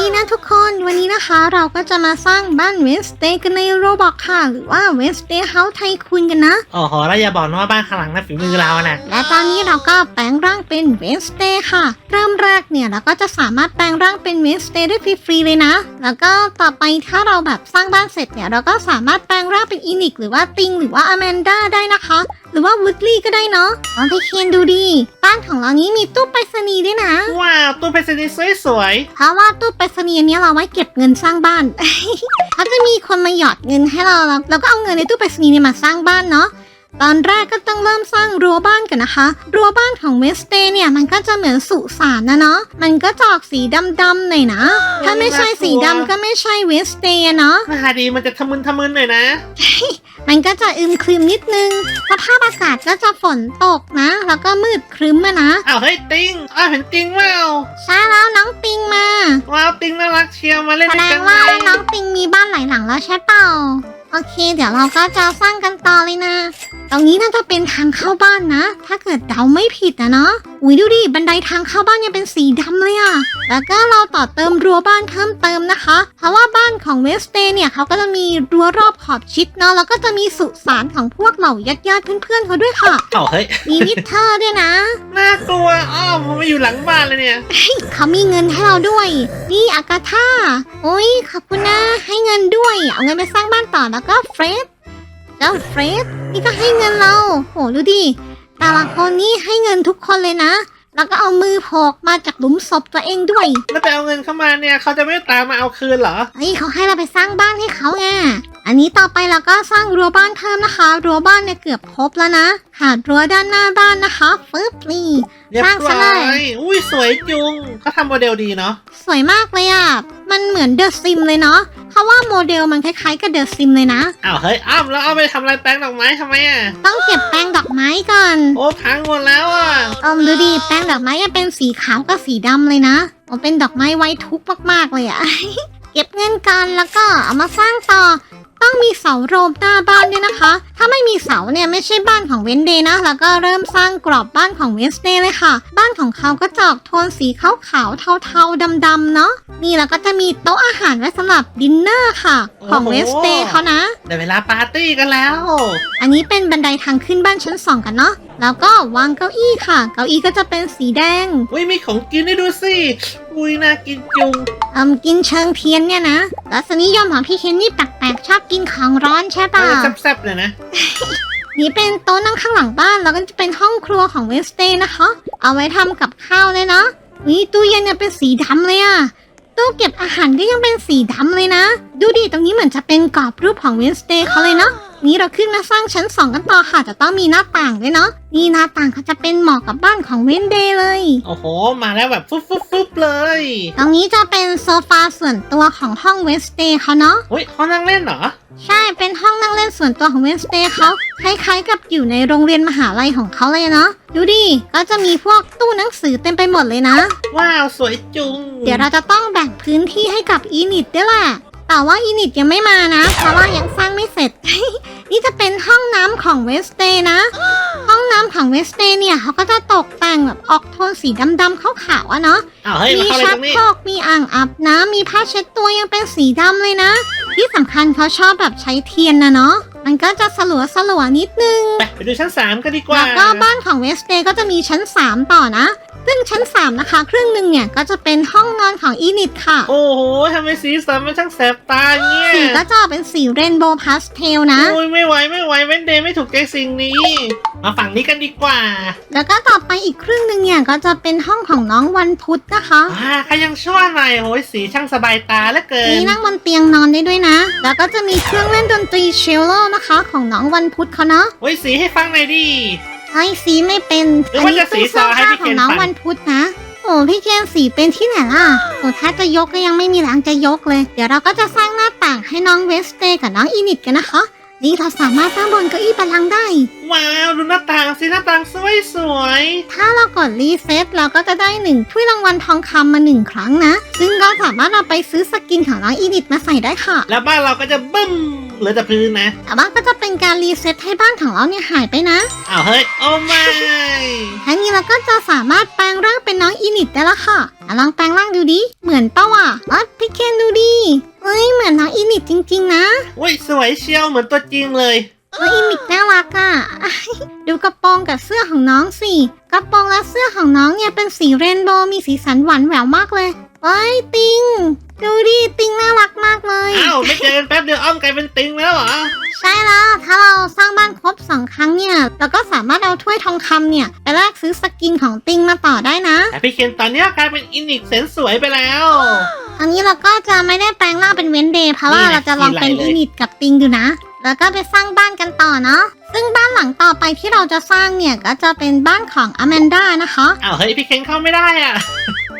ดีนะทุกคนวันนี้นะคะเราก็จะมาสร้างบ้านเวสเตย์กันในโรบอกค่ะ หรือว่าเวสเตย์เฮาส์ไทคูนกันนะ โอ้โหแล้วอย่าบอกนะว่าบ้านข้างหลังนะฝีมือเราน่ะและตอนนี้เราก็แปลงร่างเป็นเวสเตย์ค่ะ เริ่มแรกเนี่ยเราก็จะสามารถแปลงร่างเป็นเวสเตย์ได้ฟรีๆเลยนะ แล้วก็ต่อไปถ้าเราแบบสร้างบ้านเสร็จเนี่ยเราก็สามารถแปลงร่างเป็นอินิกหรือว่าติงหรือว่าอแมนดาได้นะคะ หรือว่าวูดลี่ก็ได้เนาะลองไปเคนดูดีบ้านของเรานี้มีตู้ไปรษณีย์ด้วยาตู้เป็นสีสวยเพราะว่าตู้ไปรษณีย์อันเนี้ยเราไว้เก็บเงินสร้างบ้าน เขาจะมีคนมาหยอดเงินให้เราแล้วเราก็เอาเงินในตู้ไปรษณีย์เนี่ยมาสร้างบ้านเนาะ ตอนแรกก็ต้องเริ่มสร้างรั้วบ้านกันนะคะ รั้วบ้านของเวสเตย์เนี่ยมันก็จะเหมือนสุสานนะเนาะ มันก็จะออกสีดำๆหน่อยนะ ถ้าไม่ใช่สีดำก็ไม่ใช่เวสเตย์เนาะๆหน้าดีมันจะทะมึนทะมึนหน่อยนะ มันก็จะอึมครึมนิดนึง สภาพอากาศก็จะฝนตกนะ แล้วก็มืดครึ้มอะนะ อ้าวเฮ้ยติงอ้าวเห็นติงเปล่าใช่แล้วน้องปิงมา ว้าวติงน่ารักเชียวมาเล่นแสด้วยดกังนไหมว่าน้องปิงมีบ้านหลายหลังแล้วใช่เปล่า โอเค เดี๋ยวเราก็จะสร้างกันต่อเลยนะ ตรงนี้น่าจะเป็นทางเข้าบ้านนะ ถ้าเกิดเดาไม่ผิดนะเนาะ อุ้ยดูดิ บันไดทางเข้าบ้านยังเป็นสีดำเลยอะแล้วก็เราต่อเติมรั้วบ้านเพิ่มเติมนะคะ เพราะว่าบ้านของเวสเตย์เนี่ยเขาก็จะมีรั้วรอบขอบชิดเนาะ แล้วก็จะมีสุสานของพวกเหล่าญาติญาติๆเพื่อนๆเขาด้วยค่ะอ้าวเฮ้ย มีวิเทอร์ด้วยนะ น่ากลัว อ้าวมันมาอยู่หลังบ้านเลยเนี่ย เขามีเงินให้เราด้วย นี่อากาธาโอ้ยขอบคุณนะ ให้เงินด้วย เอาเงินไปสร้างบ้านต่อแล้วก็เฟรด เจ้าเฟรดนี่ก็ให้เงินเรา โหดูดิแต่ละคนนี่ให้เงินทุกคนเลยนะ แล้วก็เอามือโผกมาจากหลุมศพตัวเองด้วยแล้วไปเอาเงินเข้ามาเนี่ยเขาจะไม่ตามมาเอาคืนเหรอ เฮ้ยเขาให้เราไปสร้างบ้านให้เขาไง อันนี้ต่อไปเราก็สร้างรั้วบ้านเพิ่มนะคะรั้วบ้านเนี่ยเกือบครบแล้วนะขาดรั้วด้านหน้าบ้านนะคะฟึบนี่เรียบสร้างซะร้เลอยยอุ้ยสวยจุงเขาทำโมเดลดีเนาะสวยมากเลยอะมันเหมือนเดอะซิมเลยเนาะเพราะว่าโมเดลมันคล้ายๆกับเดอะซิมเลยนะ อ้าวเฮ้ยอ้าวแล้วเอาไปทำอะไรแปลงดอกไม้ทำไมอะต้องเก็บแป้งดอกไม้ก่อนโอ้พังหมดแล้วอะเอมดูดิแป้งดอกไม้ยังเป็นสีขาวกับสีดำเลยนะโอ้เป็นดอกไม้ไว้ทุกข์มากๆเลยอะเก็บเงินกันแล้วก็เอามาสร้างต่อต้อง มีเสาโรมหน้าบ้านด้วยนะคะ ถ้าไม่มีเสาเนี่ยไม่ใช่บ้านของเวนเดย์นะ แล้วก็เริ่มสร้างกรอบบ้านของเวสเดย์เลยค่ะ บ้านของเขาก็จะออกโทนสีขาวขาวๆเทาๆดำๆเนาะ นี่แล้วก็จะมีโต๊ะอาหารไว้สำหรับดินเนอร์ค่ะ ของเวสเดย์เขานะ ได้เวลาปาร์ตี้กันแล้ว อันนี้เป็นบันไดทางขึ้นบ้านชั้นสองกันเนาะ แล้วก็วางเก้าอี้ค่ะ เก้าอี้ก็จะเป็นสีแดง อุ้ยมีของกินให้ดูสิอุ้ยน่ากินจุงเอิมกินเชิงเทียนเนี่ยนะรสนิยมของพี่เคนนี่แปลกๆชอบกินของร้อนใช่ป่ะ มันแซ่บๆเลยนะ นี่เป็นโต๊ะนั่งข้างหลังบ้านแล้วก็จะเป็นห้องครัวของเวสเตย์นะคะ เอาไว้ทำกับข้าวเลยเนาะนี่ตู้เย็นเนี่ยเป็นสีดำเลยอะตู้เก็บอาหารก็ยังเป็นสีดำเลยนะ ดูดิตรงนี้เหมือนจะเป็นกรอบรูปของเวสเตย์เขาเลยเนาะ นี่เราขึ้นมาสร้างชั้นสองกันต่อค่ะจะต้องมีหน้าต่างด้วยเนาะนี่หน้าต่างเขาจะเป็นเหมาะกับบ้านของเวนเดย์เลย โอ้โห มาแล้วแบบฟุบฟุบฟุบเลย ตรงนี้จะเป็นโซฟาส่วนตัวของห้องเวสเตย์เขาเนาะอุ้ยเขานั่งเล่นเหรอ ใช่เป็นห้องนั่งเล่นส่วนตัวของเวนสเตย์เขาคล้ายๆกับอยู่ในโรงเรียนมหาลัยของเขาเลยเนาะดูดิก็จะมีพวกตู้หนังสือเต็มไปหมดเลยนะ ว้าวสวยจุง เดี๋ยวเราจะต้องแบ่งพื้นที่ให้กับอีนิตด้วยแหละ แต่ว่าอีนิตยังไม่มานะ เพราะว่ายังสร้างไม่เสร็จ นี่จะเป็นห้องน้ำของเวสเตย์นะ ห้องน้ำของเวสเตย์เนี่ยเขาก็จะตกแต่งแบบออกโทนสีดำๆขาวๆอะเนาะ อ้าวเฮ้ยมีมาเข้าอะไรชัตกรงนี้ โครกมีอ่างอาบน้ำมีผ้าเช็ดตัวยังเป็นสีดำเลยนะ ที่สำคัญเขาชอบแบบใช้เทียนนะเนาะ มันก็จะสลัวสลัวๆนิดนึง ไปไปดูชั้นสามกันดีกว่าแล้วก็บ้านของเวสเ a y ก็จะมีชั้น 3 ต่อนะ ซึ่งชั้น 3 นะคะ ครึ่งหนึ่งเนี่ย ก็จะเป็นห้องนอนของอีนิตค่ะ โอ้โหทำไมสีสันมันช่างแสบตาเนี่ยสีก็จะเป็นสีเรนโบว์พาสเทลนะ โอ้ยไม่ไหวไม่ไหวเว้นเดย์ไม่ถูกใจสิ่งนี้ มาฝั่งนี้กันดีกว่าแล้วก็ต่อไปอีกครึ่งหนึ่งเนี่ย ก็จะเป็นห้องของน้องวันพุธนะคะ อ่าใครยังชั่วหน่อยโอ้ยสีช่างสบายตาเหลือเกิน นี่นั่งบนเตียงนอนได้ด้วยนะ แล้วก็จะมีเครื่องเล่นดนตรีเชลโลนะคะของน้องวันพุธเขาเนาะโอ้ยสีให้ฟังหน่อยดิ ไอ้สีไม่เป็นหรือว่าจะสีซอให้พี่ขเคนองน้องฟังวันพุธนะโอ้พี่เคนสีเป็นที่ไหนล่ะโอ้ถ้าจะยกก็ยังไม่มีแรงจะยกเลย เดี๋ยวเราก็จะสร้างหน้าต่างให้น้องเวสเตย์กับน้องอีนิตกันนะคะ นี่เราสามารถตั้งบนเก้าอี้บัลลังก์ได้ ว้าวดูหน้าต่างสิหน้าต่างสวยสวยถ้าเรากดรีเซ็ตเราก็จะได้หนึ่งถ้วยรางวัลทองคำมาหนึ่งครั้งนะ ซึ่งก็สามารถเอาไปซื้อสกินของน้องอีนิตมาใส่ได้ค่ะแล้วบ้านเราก็จะบึ้มเหลือแต่พื้นนะแต่ว่าก็จะเป็นการรีเซ็ตให้บ้านของเราเนี่ยหายไปนะอ้าวเฮ้ยโอ้ไม่ทั้งนี้เราก็จะสามารถแปลงร่างเป็นน้องอีนิตได้ละค่ะอะลองแปลงร่างดูดิ เหมือนเป้าอะอ๋อพี่เคนดูดิเฮ้ยเหมือนน้องอีนิตจริง ๆ นะอุ้ยสวยเชียวเหมือนตัวจริงเลย น้องอีนิตน่ารักอะดูกระโปรงกับเสื้อของน้องสิ กระโปรงและเสื้อของน้องเนี่ยเป็นสีเรนโบว์มีสีสันหวานแหววมากเลยเฮ้ยติง ดูดิติงน่ารักมากเลย อ้าวไม่เจอกันแป๊บเดียวอ้อมกลายเป็นติงแล้วเหรอ ใช่แล้วถ้าเราสร้างบ้านครบสองครั้งเนี่ยเราก็สามารถเอาถ้วยทองคำเนี่ยไปแลกซื้อสกินของติงมาต่อได้นะ แต่พี่เคนตอนเนี้ยกลายเป็นอินิกแสนสวยไปแล้ว อันนี้เราก็จะไม่ได้แปลงร่างเป็นเวนเดย์เพราะว่านี่ไงเราจะลองเป็นทีไรเลยอินิตกับติงดูนะ แล้วก็ไปสร้างบ้านกันต่อเนาะซึ่งบ้านหลังต่อไปที่เราจะสร้างเนี่ยก็จะเป็นบ้านของอแมนด้านะคะอ้าวเฮ้ยพี่เคนเข้าไม่ได้อะ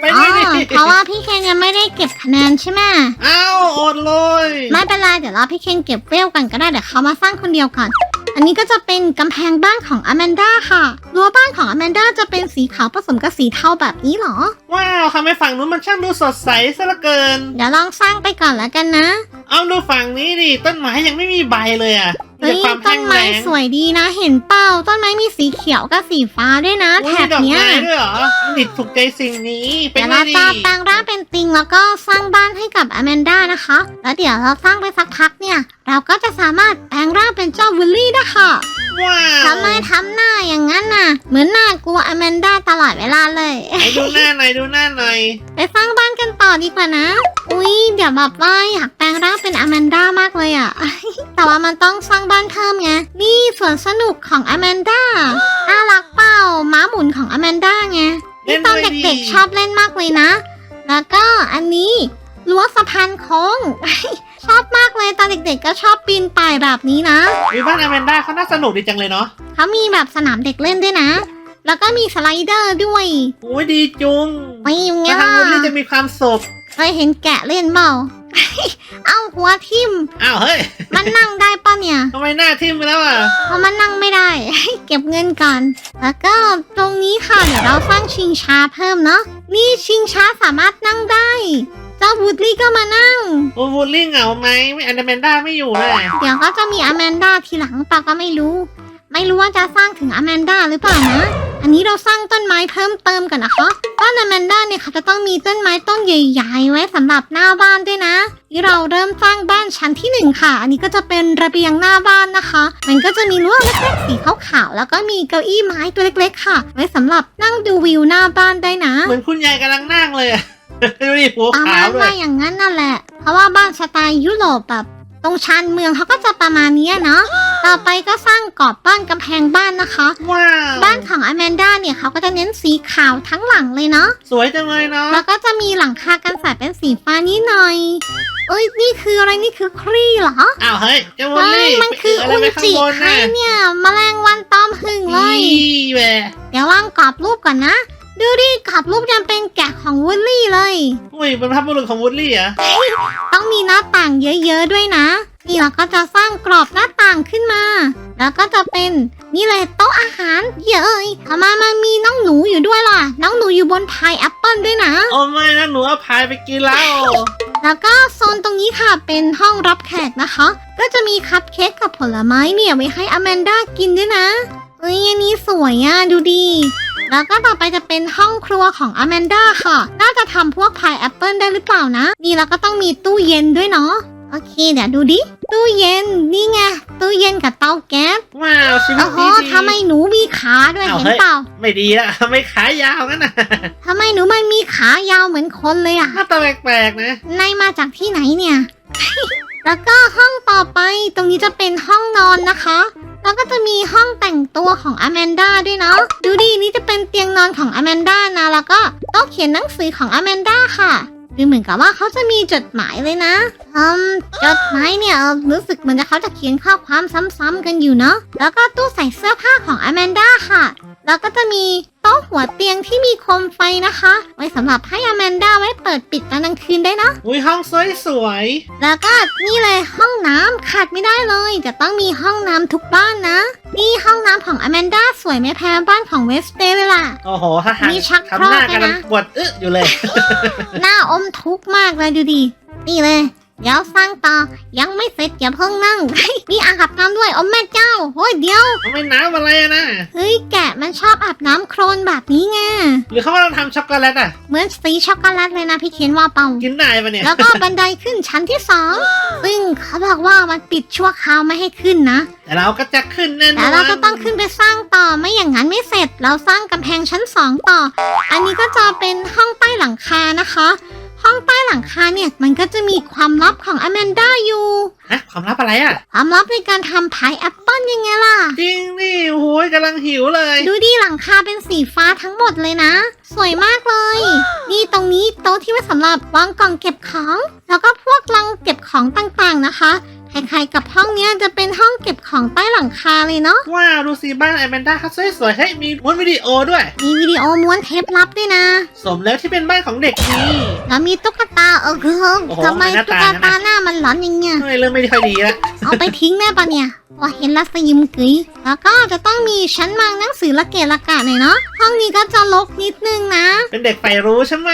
ไปอ๋อไม่ได้เพราะว่าพี่เคนยังไม่ได้เก็บคะแนนใช่ไหมอ้าวอดเลย ไม่เป็นไรเดี๋ยวเราพี่เคนเก็บเวลกันก็ได้เดี๋ยวเขามาสร้างคนเดียวก่อน อันนี้ก็จะเป็นกำแพงบ้านของอแมนด้าค่ะ รั้วบ้านของอแมนด้าจะเป็นสีขาวผสมกับสีเทาแบบนี้เหรอ ว้าวทำไมฝั่งนู้นมันช่างดูสดใสซะเหลือเกิน เดี๋ยวลองสร้างไปก่อนแล้วกันนะ เอาดูฝั่งนี้ดิ ต้นไม้ยังไม่มีใบเลยอะมี เฮ้ยแต่ความต้แห้นงไม้แล้งสวยดีนะ เห็นเปล่าต้นไม้มีสีเขียวกับสีฟ้าด้วยนะอุ้แถยบดอกเนี้ยไม้ด้วยเหรอนิดถูกใจสิ่งนี้เป็เดี๋นยวไงเราดีจะแปลงร่างเป็นติงแล้วก็สร้างบ้านให้กับอแมนด้านะคะ แล้วเดี๋ยวเราสร้างไปสักพักเนี่ย เราก็จะสามารถแปลงร่างเป็นเจ้าวิลลี่ได้ค่ะว้าวทำไมทำหน้าอย่างนั้นน่ะ เหมือนหน้ากลัวอแมนด้าตลอดเวลาเลย ไหนดูหน้าหน่อยดูหน้าหน่อยไปสร้างบ้านกันต่อดีกว่านะ อุ๊ยเดี๋ยวแบบว่าอยากแปลงร่างเป็นอแมนด้ามากเลยอะ แต่ว่ามันต้องสร้างบ้านเพิ่มไง นี่สวนสนุกของอแมนด้า น่ารักเปล่าม้าหมุนของอแมนด้าไง นี่ตอนเด็กๆชอบเล่นมากเลยนะ แล้วก็อันนี้รั้วสะพานโค้ง ชอบมากเลยตอนเด็กๆ ก็ชอบปีนป่ายแบบนี้นะวิบ้านอแมนด้าเขาน่าสนุกดีจังเลยเนาะเขามีแบบสนามเด็กเล่นด้วยนะ แล้วก็มีสไลเดอร์ด้วยโอ้ยดีจุงไม่ยังไงแล้วทางล่ะนู้นนี่จะมีความสุขเคยเห็นแกะเล่นเปล่า เอาหัวทิ่ม อ้าวเฮ้ยมันนั่งได้ปะเนี่ย ทำไมหน้าทิ่มไปแล้วอะเพราะมันนั่งไม่ได้ เก็บเงินก่อน แล้วก็ตรงนี้ค่ะเดี๋ยวเราสร้างชิงช้าเพิ่มเนาะ นี่ชิงช้าสามารถนั่งได้ เจ้าบูดลี่ก็มานั่ง โอ้วูดลี่เหงาไหมไม่อแมนด้าไม่อยู่เลยเดี๋ยวก็จะมีอแมนด้าทีหลังเปล่าก็ไม่รู้ ไม่รู้ว่าจะสร้างถึงอแมนด้าหรือเปล่านะ อันนี้เราสร้างต้นไม้เพิ่มเติมกันนะคะบ้านอแมนด้าเนี่ยเขาจะต้องมีต้นไม้ต้นใหญ่ๆไว้สำหรับหน้าบ้านด้วยนะ ที่เราเริ่มสร้างบ้านชั้นที่หนึ่งค่ะ อันนี้ก็จะเป็นระเบียงหน้าบ้านนะคะ มันก็จะมีรั้วเล็กๆสีขาวๆแล้วก็มีเก้าอี้ไม้ตัวเล็ก ๆ ค่ะ ไว้สำหรับนั่งดูวิวหน้าบ้านได้นะ เหมือนคุณยายกำลังนั่งเลยอะดูดิหัวประขามาวณด้วว่ายอย่างนั้นนั่นแหละ เพราะว่าบ้านสไตล์ยุโรปแบบตรงชานเมืองเขาก็จะประมาณเนี้ยเนาะ ต่อไปก็สร้างกรอบบ้านกำแพงบ้านนะคะ ว้าวบ้านของอแมนด้าเนี่ยเขาก็จะเน้นสีขาวทั้งหลังเลยเนาะ สวยจังเลยเนาะแล้วก็จะมีหลังคากันศาสตร์เป็นสีฟ้านิดหน่อย เอ้ยนี่คืออะไรนี่คือครีเหรออ้าวเฮ้ยเจ้าวูดเฮ้ยลี่มันคืออะไรอุนไปข้างจิบนให้น่ะเนี่ย แมลงวันตอมหึงเลยอีแหวเดี๋ยววางกรอบรูปก่อนนะ ดูดิกรอบรูปยังเป็นแกะของวูดลี่เลย อุ้ยเป็นพระบุรุษของวูดลี่เหรอะต้องมีหน้าต่างเยอะๆด้วยนะ นี่เราก็จะสร้างกรอบหน้าต่างขึ้นมา แล้วก็จะเป็นนี่เลยโต๊ะอาหารเย้ยทำไมมันมีน้องหนูอยู่ด้วยล่ะ น้องหนูอยู่บนพายแอปเปิลด้วยนะ โอ้ไม่นะหนูเอาพายไปกินแล้ว แล้วก็โซนตรงนี้ค่ะเป็นห้องรับแขกนะคะ ก็จะมีคัพเค้กกับผลไม้เนี่ยไว้ให้อแมนด้ากินด้วยนะ เอ้ยอันนี้สวยอะดูดี แล้วก็ต่อไปจะเป็นห้องครัวของอแมนด้าค่ะ น่าจะทำพวกพายแอปเปิลได้หรือเปล่านะ นี่แล้วก็ต้องมีตู้เย็นด้วยเนาะ โอเคเดี๋ยวดูดิ ตู้เย็นนี่ไง ตู้เย็นกับเตาแก๊ส ว้าวชีวิตโอ้โหดีดี ทำไมหนูมีขาด้วยอ้าวเห็นเฮ้ย เปล่าไม่ดีละทำไมขายาวงั้นน่ะทำไมหนูมันมีขายาวเหมือนคนเลยอะหน้าตาแปลกๆนะ นายมาจากที่ไหนเนี่ย แล้วก็ห้องต่อไปตรงนี้จะเป็นห้องนอนนะคะ แล้วก็จะมีห้องแต่งตัวของอแมนด้าด้วยเนาะดูดีนี่จะเป็นเตียงนอนของอแมนด้านะแล้วก็โต๊ะเขียนหนังสือของอแมนด้าค่ะ ดูเหมือนกับว่าเขาจะมีจดหมายเลยนะอืมจดหมายเนี่ยเออรู้สึกเหมือนจะเขาจะเขียนข้อความซ้ำๆกันอยู่เนาะแล้วก็ตู้ใส่เสื้อผ้าของอแมนด้าค่ะ แล้วก็จะมีโต๊ะหัวเตียงที่มีโคมไฟนะคะ ไว้สำหรับให้อแมนด้าไว้เปิดปิดตอนกลางคืนได้เนาะอุ้ยห้องสวยสวยแล้วก็นี่เลยห้องน้ำขาดไม่ได้เลย จะต้องมีห้องน้ำทุกบ้านนะ นี่ห้องน้ำของอแมนด้าสวยไม่แพ้บ้านของเวสเดย์เลยล่ะๆโอ้โหถ้าทางมีชักโครกทำหน้าด้วยนะกำลังปวดอึอยู่เลย หน้าอมทุกข์มากเลยดูดิ นี่เลย เดี๋ยวสร้างต่อยังไม่เสร็จอย่าเพิ่งนั่ง มีอ่างอาบน้ำด้วยโอ้แม่เจ้าโอ้ยเดี๋ยวเอาไม่น้ำอะไรอะนะเฮ้ยแกะมันชอบอาบน้ำโครนแบบนี้ไงหรือเขากำลังทำช็อกโกแลตอะเหมือนสีช็อกโกแลตเลยนะพี่เคนว่าเป่ากินได้ปะเนี่ยแล้วก็บันไดขึ้นชั้นที่สองซึ่งเขาบอกว่ามันปิดชั่วคราวไม่ให้ขึ้นนะแต่เราก็จะขึ้นแน่นอนแต่เราก็ต้องขึ้นไปสร้างต่อไม่อย่างนั้นไม่เสร็จ เราสร้างกำแพงชั้นสองต่อ อันนี้ก็จะเป็นห้องใต้หลังคานะคะ ห้องใต้หลังคาเนี่ย มันก็จะมีความลับของอแมนด้าอยู่ ฮะความลับอะไรอะ ความลับในการทำพายแอปเปิลยังไงล่ะ จริงนี่โอ้โหกำลังหิวเลย ดูดิหลังคาเป็นสีฟ้าทั้งหมดเลยนะ สวยมากเลย นี่ตรงนี้โต๊ะที่ไว้สำหรับวางกล่องเก็บของ แล้วก็พวกลังเก็บของต่างๆนะคะ คล้ายๆกับห้องเนี้ยจะเป็นห้องเก็บของใต้หลังคาเลยเนาะ ว้าวดูสิบ้านไอแมนด้าเขาสวยๆให้ยมีม้วนวิดีโอด้วย มีวิดีโอม้วนเทปลับด้วยนะ สมแล้วที่เป็นบ้านของเด็กนี่แล้วมีตุ๊กตาเออคือโอ้โหทำไมหน้าตุ๊ตากตาหน้ามันหลอนอย่างเงี้ย เฮ้ยเริ่มไม่ค่อยดีละ เอาไปทิ้งได้ปะเนี่ย ว่าเห็นและสยิมกึยแล้วก็จะต้องมีชั้นวางหนังสือละเกะละกะหน่อยเนาะห้องนี้ก็จะรกนิดนึงนะ เป็นเด็กใฝ่รู้ใช่ไหม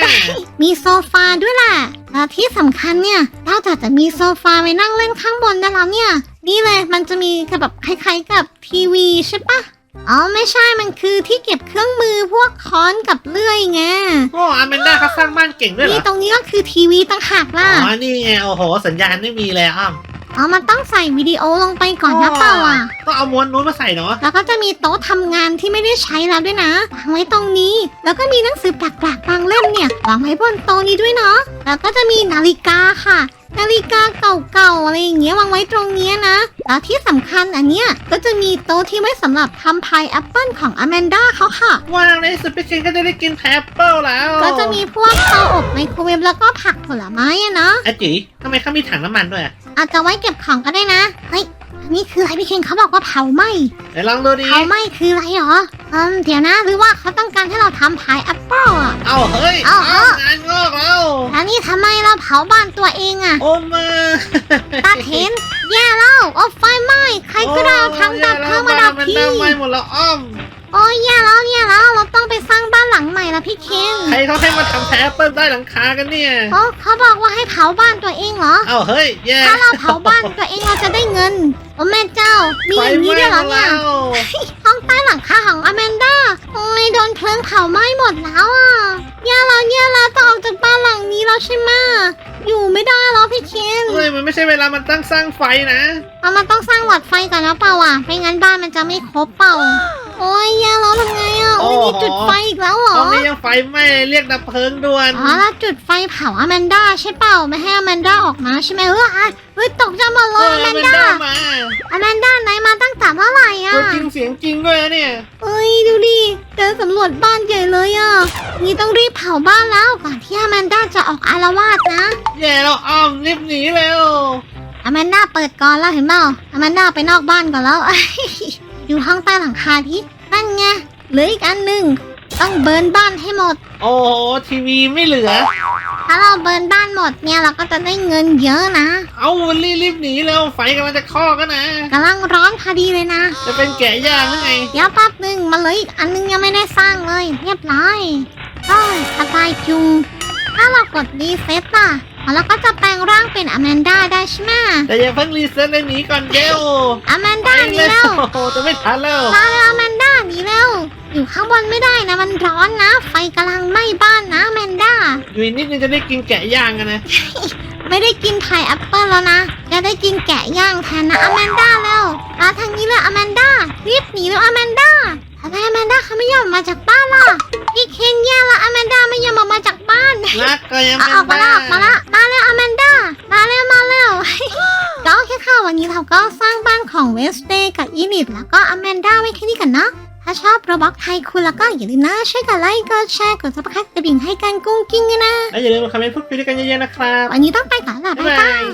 มีโซฟาด้วยแหละแล้วที่สำคัญเนี่ยนอกจากจะมีโซฟาไว้นั่งเล่นข้างบนได้แล้วเนี่ย นี่เลยมันจะมีแบบคล้ายๆกับทีวีใช่ปะอ๋อไม่ใช่มันคือที่เก็บเครื่องมือพวกค้อนกับเลื่อยไงโอ้อแมนด้าเขาสร้างบ้านเก่งด้วยเหรนี่อตรงนี้ก็คือทีวีต่างหากล่ะอ๋อนี่ไงโอ้โหสัญญาณไม่มีเลยอ้อม อ๋อมันต้องใส่วิดีโอลงไปก่อนนะเปล่าอะต้องเอาม้วนนู้นมาใส่เนาะ แล้วก็จะมีโต๊ะทำงานที่ไม่ได้ใช้แล้วด้วยนะวางไว้ตรงนี้ แล้วก็มีหนังสือแปลกๆบางเล่มเนี่ยวางไว้บนโต๊ะนี้ด้วยเนาะ แล้วก็จะมีนาฬิกาค่ะ นาฬิกาเก่าๆอะไรอย่างเงี้ยวางไว้ตรงเนี้ยนะ แล้วที่สำคัญอันเนี้ยก็จะมีโต๊ะที่ไว้สำหรับทำพายแอปเปิลของอแมนด้าเขาค่ะว้าวในที่สุดพี่เคนก็จะได้กินแอปเปิลแล้วก็จะมีพวกเตาอบไมโครเวฟแล้วก็ผักผลไม้อะเนาะอาจิทำไมเขามีถังน้ำมันด้วยอะอาจจะไว้เก็บของก็ได้นะ เฮ้ยอันนี้คืออะไรพี่เคนเขาบอกว่าเผาไหม้ไหนลองดูดิ เผาไหม้คืออะไรหรอ อืมเดี๋ยวนะหรือว่าเขาต้องการให้เราทำพายแอปเปิลอะ เอาเฮ้ยเอาเอา งานงอกแล้วแล้วนี่ทำไมเราเผาบ้านตัวเองอะ โอ้มาตาเทนแย่แล้วโอ้ไฟไหม้ใครก็ได้เอาถังดับเพลิงมาดับมันทีดับไหม้หมดแล้วอ้อม โอ้ยแย่แล้วแย่แล้วเราต้องไปสร้างบ้านหลังใหม่แล้วพี่เคนใครเขาให้มาทำแอปเปิลได้หลังคากันเนี่ย โอ้เขาบอกว่าให้เผาบ้านตัวเองเหรอ เอาเฮ้ยแย่ถ้าเราเผาบ้านตัวเองเราจะได้เงินโอ้แม่เจ้ามี อย่างนี้ด้วยเหรอเนี่ยไฟไหม้หมดแล้วห้องใต้หลังคาของอแมนด้าโอ้ยโดนเพลิงเผาไหม้หมดแล้วอะแย่แล้วแย่แล้วต้องออกจากบ้านหลังนี้แล้วใช่ไหมอยู่ไม่ได้แล้วพี่เคนเฮ้ยมันไม่ใช่เวลามันตั้งสร้างไฟนะ เอามันต้องสร้างหลอดไฟก่อนนะเปล่าอะ ไม่งั้นบ้านมันจะไม่ครบเปล่า โอ้ยแย่แล้วทำไงอะโอ้ยนี่จุดไฟอีกแล้วเหรอตอนนี้ยังไฟไหม้เรียกดับเพลิงด่วนอ๋อแล้วจุดไฟเผาอแมนด้าใช่เปล่าไม่ให้อแมนด้าออกมาใช่ไหมเอออะเฮ้ยตกใจหมดเลยอแมนด้ามาอแมนด้าไหนมาตั้งแต่เมื่อไหร่อะตัวจริงเสียงจริงด้วยนะเนี่ย เอ้ยดูดิเดินสำรวจบ้านใหญ่เลยอะนี่ต้องรีบเผาบ้านแล้วก่อนที่อแมนด้าจะออกอารวาสนะแย่แล้วอ้อมรีบหนีเร็วอแมนด้าเปิดก่อนแล้วเห็นเปล่าอแมนด้าไปนอกบ้านก่อนแล้ว อยู่ห้องใต้หลังคาที่นั่นไงเหลืออีกอันหนึ่งต้องเบิร์นบ้านให้หมด โอ้โหทีวีไม่เหลือ ถ้าเราเบิร์นบ้านหมดเนี่ยเราก็จะได้เงินเยอะนะเอาวันรีรีบหนีเร็วไฟกำลังจะคลอกกันนะ กำลังร้อนพอดีเลยนะ จะเป็นแกะย่างหรือไงเดี๋ยวแป๊บหนึ่งมาเหลยอีกอันนึงยังไม่ได้สร้างเลย เรียบร้อยโอ้ยสบายจุงถ้าเรากดรีเซ็ตอะ เราก็จะแปลงร่างเป็นอแมนด้าได้ใช่ไหมแต่อย่าเพิ่งรีเซ็ตเลยหนีก่อนเร็วอแมนด้าหนีเร็เร็วโอ้โหจะไม่ทันแล้วมาเร็วอแมนด้าหนีเร็วอยู่ข้างบนไม่ได้นะมันร้อนนะ ไฟกำลังไหม้บ้านนะอแมนด้าอยู่อีกนิดนึงจะได้กินแกะย่างกันนะ ไม่ได้กินไผ่แอปเปิลแล้วนะ จะได้กินแกะย่างแทนนะอแมนด้าแล้วมาทางนี้เลยอแมนด้ารีบหนีเลยอแมนด้า ทำไมอแมนด้าเขาไม่ยอมออกมาจากบ้านล่ะพี่เคนแย่ละอแมนด้าไม่ยอมออกมาจากบ้านรักก็ยังเอาเป็นออกมาละออกมาละมาแล้วอแมนด้ามาแล้วมาแล้วก็โอเคค่ะวันนี้เราก็สร้างบ้านของเวสเดย์กับอีนิดแล้วก็อแมนด้าไว้แค่นี้กันนะถ้าชอบโรบอกไทยคุณแล้วก็อย่าลืมนะช่วยกันไลค์กดแชร์กดซับสไครต์กระดิ่งให้กันกุ้งกิ้งด้วยนะ และอย่าลืมมาคอมเมนต์พูดคุยด้วยกันเยอะๆนะครับ วันนี้ต้องไปก่อนละบ๊ายบ๊ายบาบายย